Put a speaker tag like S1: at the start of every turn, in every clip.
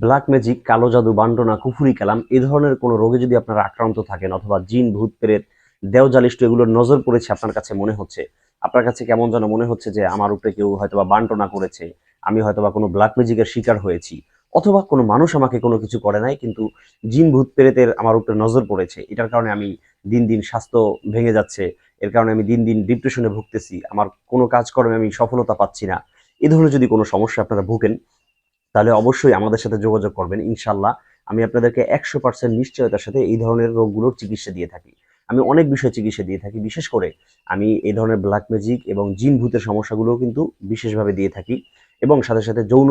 S1: Black magic কালো জাদু, বান্ডনা, কুফুরি কালাম, এ ধরনের কোনো রোগে যদি আপনারা আক্রান্ত থাকেন অথবা জিন, ভূত, প্রেত দেওজালিষ্ট এগুলোর নজর পড়েছে আপনার কাছে মনে হচ্ছে? আপনার কাছে কেমন যেন মনে হচ্ছে যে আমার উপরে কেউ হয়তোবা বান্টনা করেছে, আমি হয়তোবা কোনো ব্ল্যাক ম্যাজিকের শিকার হয়েছি, অথবা কোনো মানুষ আমাকে কোনো কিছু করে নাই, কিন্তু জিন, ভূত, প্রেতের আমার উপরে নজর পড়েছে, এটার কারণে আমি দিন দিন স্বাস্থ্য ভেঙে যাচ্ছে, এর কারণে আমি দিন দিন ডিপ্রেশনে ভুগতেছি, আমার কোনো কাজকর্মে আমি সফলতা পাচ্ছি না, এ ধরনের যদি কোনো সমস্যা আপনারা ভুগেন তাহলে অবশ্যই আমাদের সাথে যোগাযোগ করবেন ইনশাল্লাহ আমি আপনাদেরকে একশো পার্সেন্ট নিশ্চয়তার সাথে এই ধরনের রোগগুলোর চিকিৎসা দিয়ে থাকি। আমি অনেক বিষয় চিকিৎসা দিয়ে থাকি, বিশেষ করে আমি এই ধরনের ব্ল্যাক ম্যাজিক এবং জিন ভূতের সমস্যাগুলোও কিন্তু বিশেষভাবে দিয়ে থাকি। এবং সাথে সাথে যৌন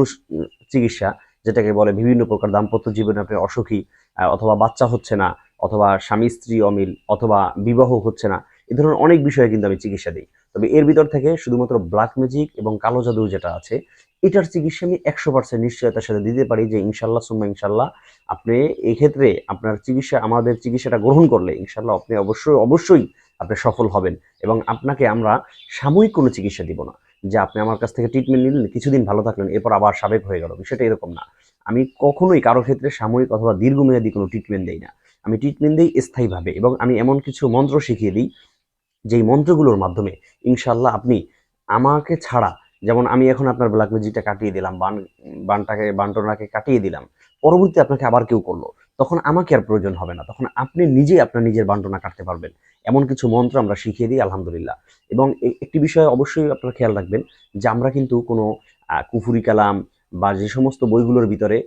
S1: চিকিৎসা, যেটাকে বলে বিভিন্ন প্রকার দাম্পত্য জীবনে আপনি অসুখী অথবা বাচ্চা হচ্ছে না, অথবা স্বামী স্ত্রী অমিল, অথবা বিবাহ হচ্ছে না এই ধরনের অনেক বিষয়ে কিন্তু আমি চিকিৎসা দিই। তবে এর ভিতর থেকে শুধুমাত্র ব্ল্যাক ম্যাজিক এবং কালো জাদু যেটা আছে, এটার চিকিৎসা আমি একশো পার্সেন্ট নিশ্চয়তার সাথে দিতে পারি যে ইনশাল্লাহ সুম্মা ইনশাল্লাহ আপনি এক্ষেত্রে আপনার চিকিৎসা, আমাদের চিকিৎসাটা গ্রহণ করলে ইনশাল্লাহ আপনি অবশ্যই অবশ্যই আপনি সফল হবেন এবং আপনাকে আমরা সাময়িক কোনো চিকিৎসা দিব না। যে আপনি আমার কাছ থেকে ট্রিটমেন্ট নিলেন, কিছুদিন ভালো থাকলেন, এরপর আবার সাবেক হয়ে গেল, বিষয়টা এরকম না। আমি কখনোই কারও ক্ষেত্রে সাময়িক অথবা দীর্ঘমেয়াদী কোনো ট্রিটমেন্ট দেই না। আমি ট্রিটমেন্ট দিই স্থায়ীভাবে এবং আমি এমন কিছু মন্ত্র শিখিয়ে দিই যেই মন্ত্রগুলোর মাধ্যমে ইনশাল্লাহ আপনি আমাকে ছাড়া, যেমন আমি এখন আপনার ব্ল্যাক ম্যাজিকটা কাটিয়ে দিলাম, বান, বানটাকে, বান্টনাকে কাটিয়ে দিলাম, পরবর্তীতে আপনাকে আবার কেউ করল, তখন আমাকে আর প্রয়োজন হবে না। তখন আপনি নিজেই আপনার নিজের বান্টনা কাটতে পারবেন। এমন কিছু মন্ত্র আমরা শিখিয়ে দিই, আলহামদুলিল্লাহ। এবং একটি বিষয়ে অবশ্যই আপনারা খেয়াল রাখবেন যে আমরা কিন্তু কোনো কুফুরি কালাম বা যে সমস্ত বইগুলোর ভিতরে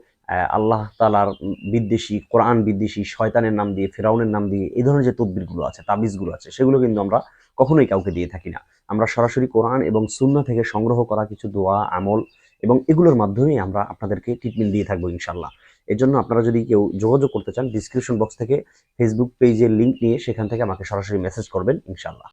S1: আল্লাহ তালার বিদ্বেষী, কোরআন বিদ্বেষী, শয়তানের নাম দিয়ে, ফেরাউনের নাম দিয়ে এই ধরনের যে তদবিরগুলো আছে, তাবিজগুলো আছে, সেগুলো কিন্তু আমরা কখনোই কাউকে দিয়ে থাকি না। আমরা সরাসরি কোরআন এবং সুন্না থেকে সংগ্রহ করা কিছু দোয়া, আমল এবং এগুলোর মাধ্যমেই আমরা আপনাদেরকে ট্রিটমেন্ট দিয়ে থাকব ইনশাল্লাহ এর জন্য আপনারা যদি কেউ যোগাযোগ করতে চান ডিসক্রিপশন বক্স থেকে ফেসবুক পেজের লিঙ্ক নিয়ে সেখান থেকে আমাকে সরাসরি মেসেজ করবেন ইনশাল্লাহ